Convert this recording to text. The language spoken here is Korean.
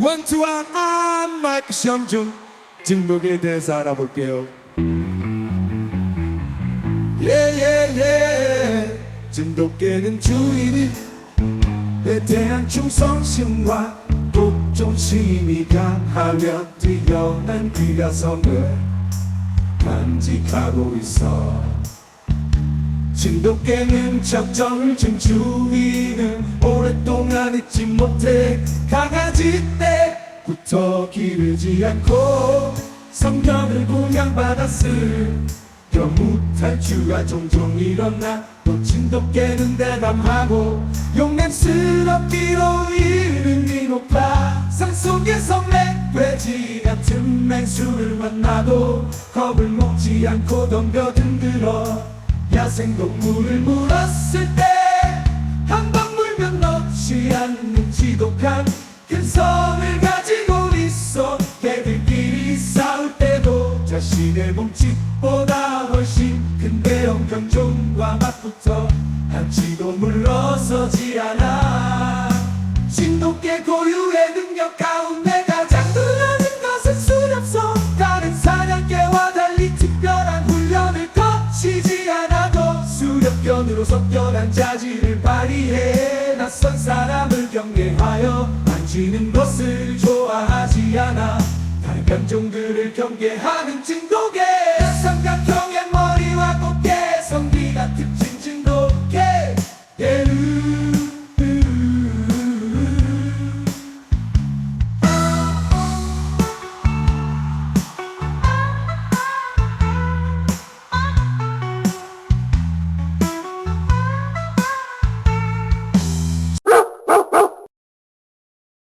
원투원 안 마이크 시험 중 진국에 대해서 알아볼게요. 예예 예. 진돗개는 주인이 에 대한 충성심과 독점심이 강하며 뛰어난 귀가성을 간직하고 있어. 진돗개는 적정을 준 주인은 오랫동안 잊지 못해 강아지 때 부터 기르지 않고 성경을 공양받았을 경우 탈주가 종종 일어나 또 진돗개는 대담하고 용맹스럽기로 이름이 높아 산속에서 맥돼지 같은 맹수를 만나도 겁을 먹지 않고 덤벼든 들어 야생동물을 물었을 때한방 물면 넣지 않는 지독한 근성 자신의 몸집보다 훨씬 큰 대형 경종과 맞붙어 한치도 물러서지 않아. 진돗개 고유의 능력 가운데 가장 드러는 것은 수렵소. 다른 사냥개와 달리 특별한 훈련을 거치지 않아도 수렵견으로 섭견한 자질을 발휘해 낯선 사람을 경계하여 만지는 것을 좋아하지 않아 다른 견종들을 경계하는 진돗개 삼각형의